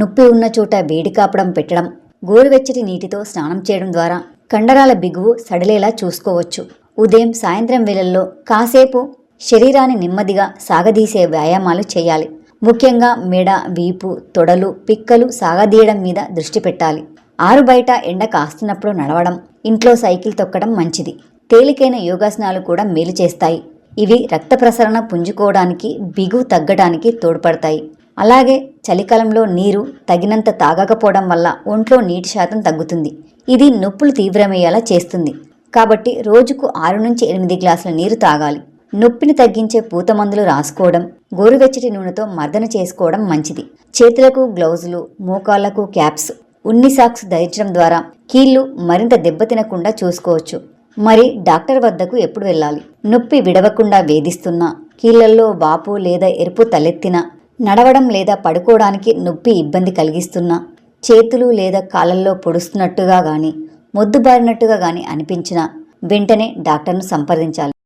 నొప్పి ఉన్న చోట వేడి కాపడం పెట్టడం గోరువెచ్చటి నీటితో స్నానం చేయడం ద్వారా కండరాల బిగువు సడలేలా చూసుకోవచ్చు. ఉదయం సాయంత్రం వేళల్లో కాసేపు శరీరాన్ని నెమ్మదిగా సాగదీసే వ్యాయామాలు చేయాలి. ముఖ్యంగా మెడ వీపు తొడలు పిక్కలు సాగదీయడం మీద దృష్టి పెట్టాలి. ఆరు బయట ఎండ కాస్తున్నప్పుడు నడవడం ఇంట్లో సైకిల్ తొక్కడం మంచిది. తేలికైన యోగాసనాలు కూడా మేలు చేస్తాయి. ఇవి రక్త ప్రసరణ పుంజుకోవడానికి బిగువు తగ్గడానికి తోడ్పడతాయి. అలాగే చలికాలంలో నీరు తగినంత తాగకపోవడం వల్ల ఒంట్లో నీటి శాతం తగ్గుతుంది. ఇది నొప్పులు తీవ్రమయ్యేలా చేస్తుంది. కాబట్టి రోజుకు ఆరు నుంచి ఎనిమిది గ్లాసుల నీరు తాగాలి. నొప్పిని తగ్గించే పూత మందులు రాసుకోవడం గోరువెచ్చటి నూనెతో మర్దన చేసుకోవడం మంచిది. చేతులకు గ్లౌజులు మోకాళ్ళకు క్యాప్స్ ఉన్ని సాక్స్ ధరించడం ద్వారా కీళ్ళు మరింత దెబ్బతినకుండా చూసుకోవచ్చు. మరి డాక్టర్ వద్దకు ఎప్పుడు వెళ్ళాలి? నొప్పి విడవకుండా వేధిస్తున్నా కీళ్ళల్లో వాపు లేదా ఎరుపు తలెత్తినా నడవడం లేదా పడుకోవడానికి నొప్పి ఇబ్బంది కలిగిస్తున్నా చేతులు లేదా కాళ్ళల్లో పొడుస్తున్నట్టుగా గాని మొద్దుబారినట్టుగా గాని అనిపించినా వెంటనే డాక్టర్ను సంప్రదించాలి.